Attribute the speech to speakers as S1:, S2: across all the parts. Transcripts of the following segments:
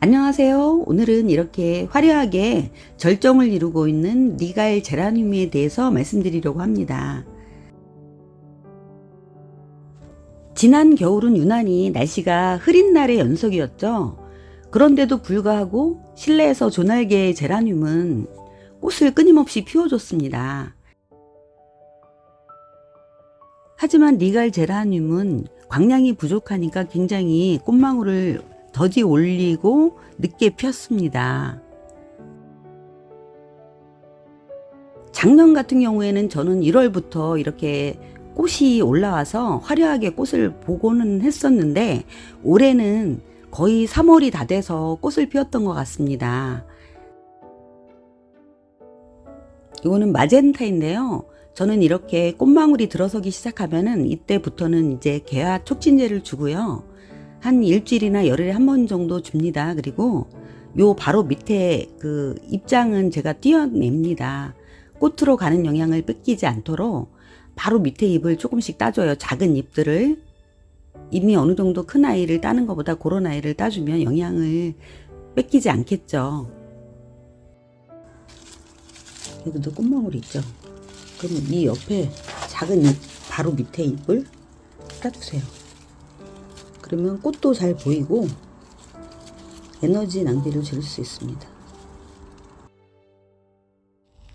S1: 안녕하세요. 오늘은 이렇게 화려하게 절정을 이루고 있는 니갈 제라늄에 대해서 말씀드리려고 합니다. 지난 겨울은 유난히 날씨가 흐린 날의 연속이었죠. 그런데도 불구하고 실내에서 조날개의 제라늄은 꽃을 끊임없이 피워줬습니다. 하지만 니갈 제라늄은 광량이 부족하니까 굉장히 꽃망울을 더디 올리고 늦게 폈습니다. 작년 같은 경우에는 저는 1월부터 이렇게 꽃이 올라와서 화려하게 꽃을 보고는 했었는데 올해는 거의 3월이 다 돼서 꽃을 피웠던 것 같습니다. 이거는 마젠타인데요. 저는 이렇게 꽃망울이 들어서기 시작하면은 이때부터는 이제 개화 촉진제를 주고요. 한 일주일이나 열흘에 한 번 정도 줍니다. 그리고 요 바로 밑에 그 입장은 제가 띄어냅니다. 꽃으로 가는 영향을 뺏기지 않도록 바로 밑에 잎을 조금씩 따줘요. 작은 잎들을. 잎이 어느 정도 큰 아이를 따는 것보다 그런 아이를 따주면 영향을 뺏기지 않겠죠. 여기도 꽃망울이 있죠. 그러면 이 옆에 작은 잎, 바로 밑에 잎을 따주세요. 그러면 꽃도 잘 보이고 에너지 낭비를 줄일 수 있습니다.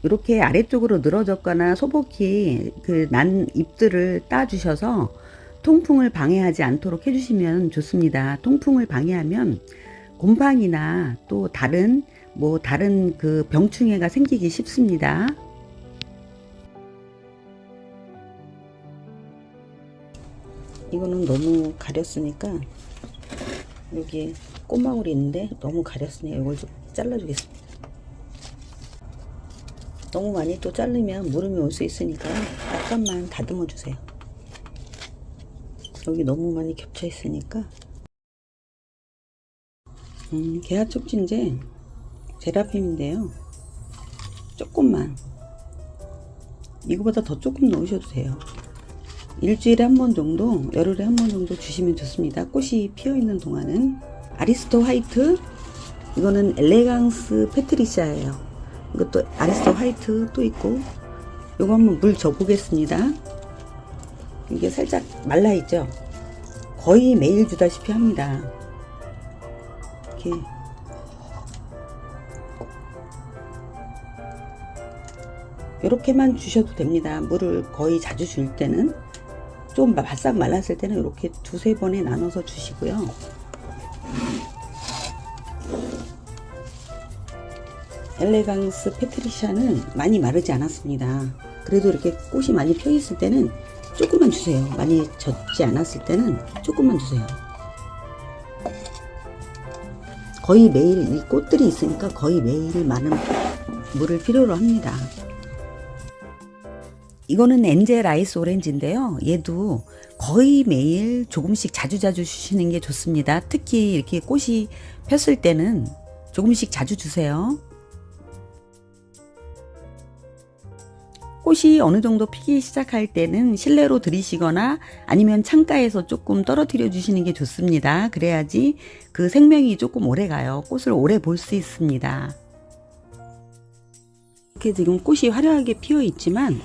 S1: 이렇게 아래쪽으로 늘어졌거나 소복히 그 난 잎들을 따주셔서 통풍을 방해하지 않도록 해주시면 좋습니다. 통풍을 방해하면 곰팡이나 또 다른 뭐 다른 그 병충해가 생기기 쉽습니다. 이거는 너무 가렸으니까 여기 꽃망울이 있는데 너무 가렸으니 이걸 좀 잘라주겠습니다. 너무 많이 또 자르면 무름이 올 수 있으니까 약간만 다듬어 주세요. 여기 너무 많이 겹쳐 있으니까 음, 개화촉진제 제라핌인데요. 조금만 이거보다 더 조금 넣으셔도 돼요. 일주일에 한 번 정도, 열흘에 한 번 정도 주시면 좋습니다. 꽃이 피어 있는 동안은 아리스토 화이트, 이거는 엘레강스 페트리샤예요. 이것도 아리스토 화이트 또 있고, 요거 한번 물 줘보겠습니다. 이게 살짝 말라 있죠. 거의 매일 주다시피 합니다. 이렇게 이렇게만 주셔도 됩니다. 물을 거의 자주 줄 때는 좀 바싹 말랐을 때는 이렇게 두세 번에 나눠서 주시고요. 엘레강스 페트리샤는 많이 마르지 않았습니다. 그래도 이렇게 꽃이 많이 펴 있을 때는 조금만 주세요. 많이 젖지 않았을 때는 조금만 주세요. 거의 매일 이 꽃들이 있으니까 거의 매일 많은 물을 필요로 합니다. 이거는 엔젤 라이스 오렌지인데요. 얘도 거의 매일 조금씩 자주자주 주시는 게 좋습니다. 특히 이렇게 꽃이 폈을 때는 조금씩 자주 주세요. 꽃이 어느 정도 피기 시작할 때는 실내로 들이시거나 아니면 창가에서 조금 떨어뜨려 주시는 게 좋습니다. 그래야지 그 생명이 조금 오래 가요. 꽃을 오래 볼 수 있습니다. 이렇게 지금 꽃이 화려하게 피어 있지만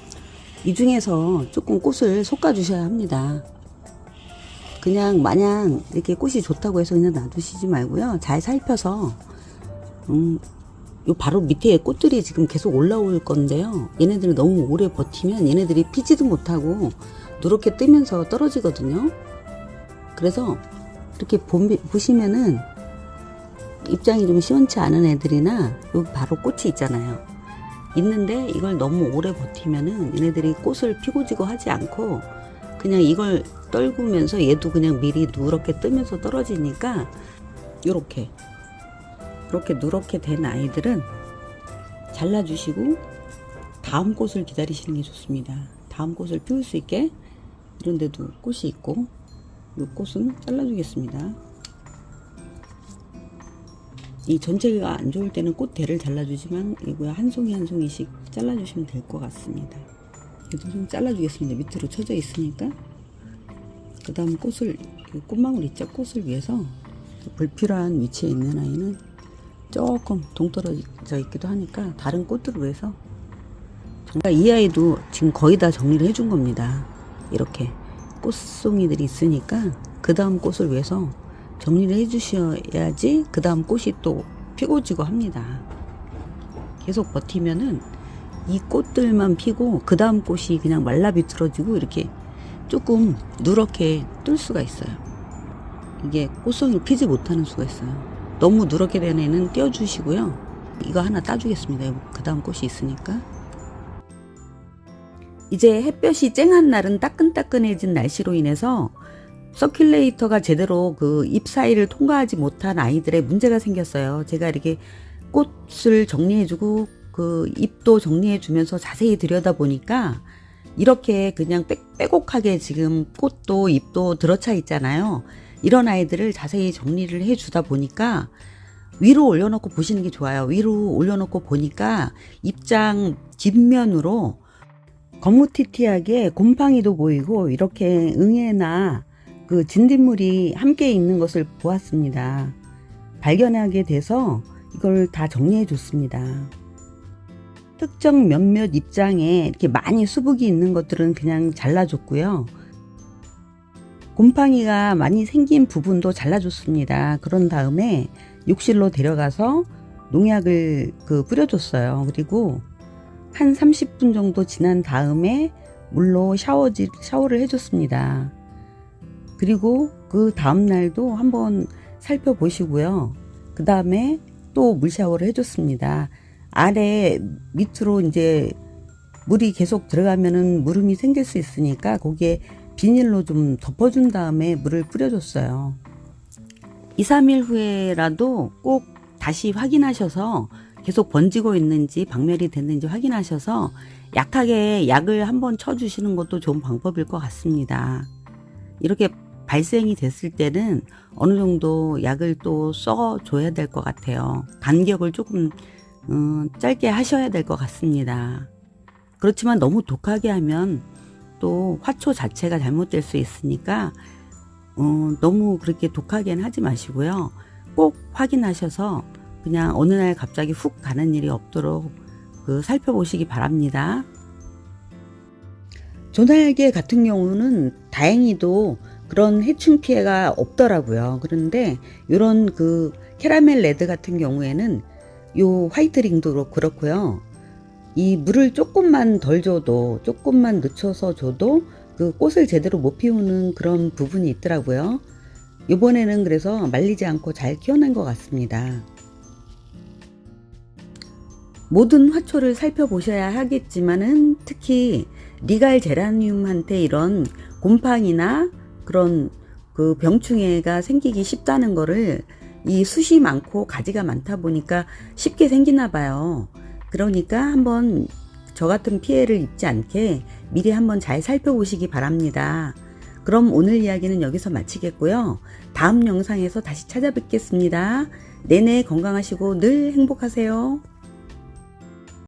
S1: 이 중에서 조금 꽃을 솎아 주셔야 합니다. 그냥 마냥 이렇게 꽃이 좋다고 해서 그냥 놔두시지 말고요. 잘 살펴서 음, 요 바로 밑에 꽃들이 지금 계속 올라올 건데요. 얘네들이 너무 오래 버티면 얘네들이 피지도 못하고 누렇게 뜨면서 떨어지거든요. 그래서 이렇게 보시면은 입장이 좀 시원치 않은 애들이나 여기 바로 꽃이 있잖아요. 있는데 이걸 너무 오래 버티면은 얘네들이 꽃을 피고 지고 하지 않고 그냥 이걸 떨구면서 얘도 그냥 미리 누렇게 뜨면서 떨어지니까 요렇게 이렇게 누렇게 된 아이들은 잘라주시고 다음 꽃을 기다리시는 게 좋습니다. 다음 꽃을 피울 수 있게 이런데도 꽃이 있고 이 꽃은 잘라주겠습니다. 이 전체가 안 좋을 때는 꽃 대를 잘라주지만 이거 한 송이 한 송이씩 잘라주시면 될 것 같습니다. 얘도 좀 잘라주겠습니다. 밑으로 쳐져 있으니까 그 다음 꽃을 꽃망울 있죠? 꽃을 위해서 불필요한 위치에 있는 아이는 조금 동떨어져 있기도 하니까 다른 꽃들을 위해서 이 아이도 지금 거의 다 정리를 해준 겁니다. 이렇게 꽃송이들이 있으니까 그 다음 꽃을 위해서 정리를 해주셔야지 그 다음 꽃이 또 피고 지고 합니다. 계속 버티면은 이 꽃들만 피고 그 다음 꽃이 그냥 말라 비틀어지고 이렇게 조금 누렇게 뜰 수가 있어요. 이게 꽃송이를 피지 못하는 수가 있어요. 너무 누렇게 된 애는 떼어주시고요. 이거 하나 따주겠습니다. 그 다음 꽃이 있으니까. 이제 햇볕이 쨍한 날은 따끈따끈해진 날씨로 인해서 서큘레이터가 제대로 그 잎 사이를 통과하지 못한 아이들의 문제가 생겼어요. 제가 이렇게 꽃을 정리해주고 그 잎도 정리해주면서 자세히 들여다 보니까 이렇게 그냥 빼, 빼곡하게 지금 꽃도 잎도 들어차 있잖아요. 이런 아이들을 자세히 정리를 해주다 보니까 위로 올려놓고 보시는 게 좋아요. 위로 올려놓고 보니까 입장 뒷면으로 거무튀튀하게 곰팡이도 보이고 이렇게 응애나 그 진딧물이 함께 있는 것을 보았습니다. 발견하게 돼서 이걸 다 정리해 줬습니다. 특정 몇몇 입장에 이렇게 많이 수북이 있는 것들은 그냥 잘라줬고요. 곰팡이가 많이 생긴 부분도 잘라줬습니다. 그런 다음에 욕실로 데려가서 농약을 그 뿌려줬어요. 그리고 한 30분 정도 지난 다음에 물로 샤워지, 샤워를 해줬습니다. 그리고 그 다음 날도 한번 살펴보시고요. 그 다음에 또 물 샤워를 해줬습니다. 아래 밑으로 이제 물이 계속 들어가면은 물음이 생길 수 있으니까 거기에 비닐로 좀 덮어준 다음에 물을 뿌려줬어요. 2, 3일 후에라도 꼭 다시 확인하셔서 계속 번지고 있는지 박멸이 됐는지 확인하셔서 약하게 약을 한번 쳐주시는 것도 좋은 방법일 것 같습니다. 이렇게 발생이 됐을 때는 어느 정도 약을 또 써줘야 될 것 같아요. 간격을 조금 음, 짧게 하셔야 될 것 같습니다. 그렇지만 너무 독하게 하면 또 화초 자체가 잘못될 수 있으니까 어, 너무 그렇게 독하게는 하지 마시고요. 꼭 확인하셔서 그냥 어느 날 갑자기 훅 가는 일이 없도록 그 살펴보시기 바랍니다. 조날개 같은 경우는 다행히도 그런 해충 피해가 없더라고요. 그런데 이런 그 캐러멜 레드 같은 경우에는 요 화이트 링도 그렇고요. 이 물을 조금만 덜 줘도 조금만 늦춰서 줘도 그 꽃을 제대로 못 피우는 그런 부분이 있더라고요. 이번에는 그래서 말리지 않고 잘 키워낸 것 같습니다. 모든 화초를 살펴보셔야 하겠지만은 특히 리갈 제라늄한테 이런 곰팡이나 그런 그 병충해가 생기기 쉽다는 거를 이 숱이 많고 가지가 많다 보니까 쉽게 생기나 봐요. 그러니까 한번 저 같은 피해를 입지 않게 미리 한번 잘 살펴보시기 바랍니다. 그럼 오늘 이야기는 여기서 마치겠고요. 다음 영상에서 다시 찾아뵙겠습니다. 내내 건강하시고 늘 행복하세요.